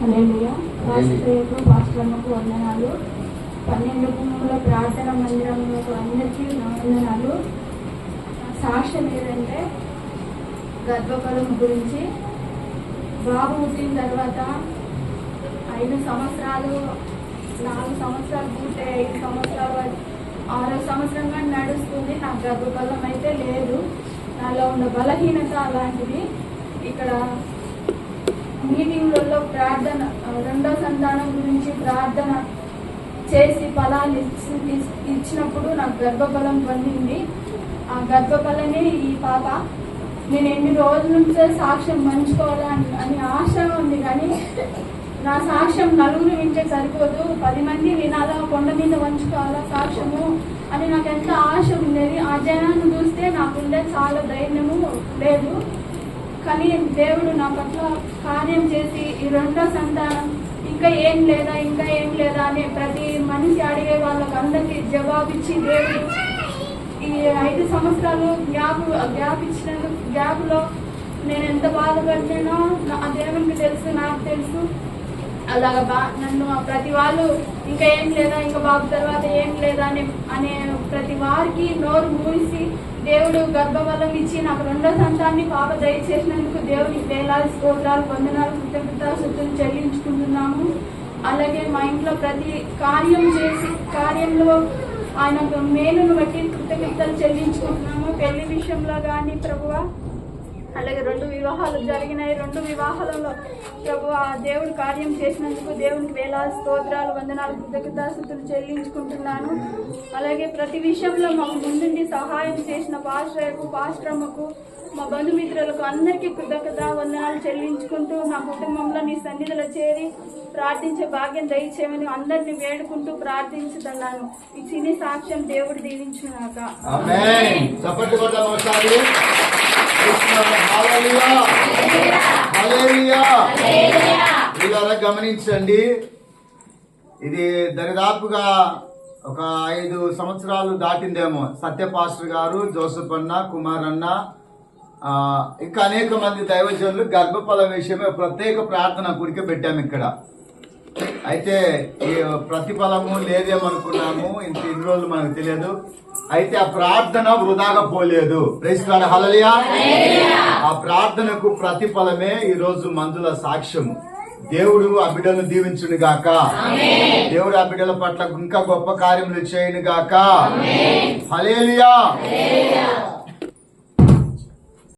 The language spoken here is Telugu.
పాస్టర్కు పాస్టర్లకు వందనాలు. పన్నెండు కుటుంబంలో ప్రార్థన మందిరంలో అందరికీ వందనాలు. సాక్ష్యం ఏదంటే గర్భఫలం గురించి. బాబు పుట్టిన తర్వాత ఐదు సంవత్సరాలు నాలుగు సంవత్సరాలు పుట్టే ఐదు సంవత్సరాలు ఆరో సంవత్సరంగా నడుస్తుంది. నాకు గర్భఫలం అయితే లేదు. నాలో ఉన్న బలహీనత అలాంటిది. ఇక్కడ మీటింగ్లలో ప్రార్థన రెండో సంతానం గురించి ప్రార్థన చేసి ఫలాలు ఇచ్చి ఇచ్చినప్పుడు నాకు గర్భఫలం పొందింది. ఆ గర్భఫలమే ఈ పాప. నేను ఎన్ని రోజుల నుంచే సాక్ష్యం పంచుకోవాలని అని ఆశ ఉంది కానీ నా సాక్ష్యం నలుగురు వింటే సరిపోదు. పది మంది వినాలా కొండ మీద పంచుకోవాలా సాక్ష్యము అని నాకు ఎంత ఆశ ఉండేది. ఆ జనాన్ని చూస్తే నాకుండే చాలా ధైర్యము లేదు. కానీ దేవుడు నా పట్ల కార్యం చేసి ఈ రెండో సంతానం ఇంకా ఏం లేదా ఇంకా ఏం లేదా అని ప్రతి మనిషి అడిగే వాళ్ళకి అందరికీ జవాబిచ్చి దేవుడు ఈ ఐదు సంవత్సరాలు గ్యాప్ గ్యాప్ ఇచ్చినందుకు గ్యాప్లో నేను ఎంత బాధపడినానో నా దేవునికి తెలుసు నాకు తెలుసు. అలాగ బా నన్ను ప్రతి వాళ్ళు ఇంకా ఏం లేదా ఇంకా బాబు తర్వాత ఏం లేదా అని అనే ప్రతి వారికి నోరు మూసి దేవుడు గర్భవలం ఇచ్చి నాకు రెండో సంతాన్ని పాప దయచేసినందుకు దేవునికి వేలాది స్తోత్రాలు వందనాలు శుద్ధులు చెల్లించుకుంటున్నాము. అలాగే మా ఇంట్లో ప్రతి కార్యం చేసి కార్యంలో ఆయన మేలును బట్టి కృతజ్ఞతలు చెల్లించుకుంటున్నాము. పెళ్ళి విషయంలో కానీ ప్రభువా అలాగే రెండు వివాహాలు జరిగినాయి. రెండు వివాహాలలో ప్రభు ఆ దేవుడు కార్యం చేసినందుకు దేవునికి వేలాది స్తోత్రాలు వందనాలు కృతజ్ఞతాస్థుతులు చెల్లించుకుంటున్నాను. అలాగే ప్రతి విషయంలో మాకు ముందుండి సహాయం చేసిన పాశ్రయకు పాశ్రమకు మా బంధుమిత్రులకు అందరికీ కృతజ్ఞత వందనాలు చెల్లించుకుంటూ నా కుటుంబంలో నీ సన్నిధిలో చేరి ప్రార్థించే భాగ్యం దయచేయమని అందరిని వేడుకుంటూ ప్రార్థించుతున్నాను. ఈ చిన్ని సాక్ష్యం దేవుడు దీవించునాక గమనించండి. ఇది దరిదాపుగా ఒక ఐదు సంవత్సరాలు దాటిందేమో. సత్య పాస్టర్ గారు జోసఫ్ అన్న కుమార్ అన్న ఇంకా అనేక మంది దైవజనులు గర్భఫల విషయమే ప్రత్యేక ప్రార్థన గుడికి పెట్టాము ఇక్కడ. అయితే ఈ ప్రతిఫలము లేదేమనుకున్నాము. ఇంత ఇన్ని రోజులు మనకు తెలియదు. అయితే ఆ ప్రార్థన వృధాగా పోలేదు. హలలియా ఆ ప్రార్థనకు ప్రతిఫలమే ఈ రోజు మందుల సాక్ష్యము. దేవుడు ఆ బిడ్డలను దీవించును గాక. దేవుడు ఆ బిడ్డల పట్ల ఇంకా గొప్ప కార్యములు చేయను గాక. హలేలియా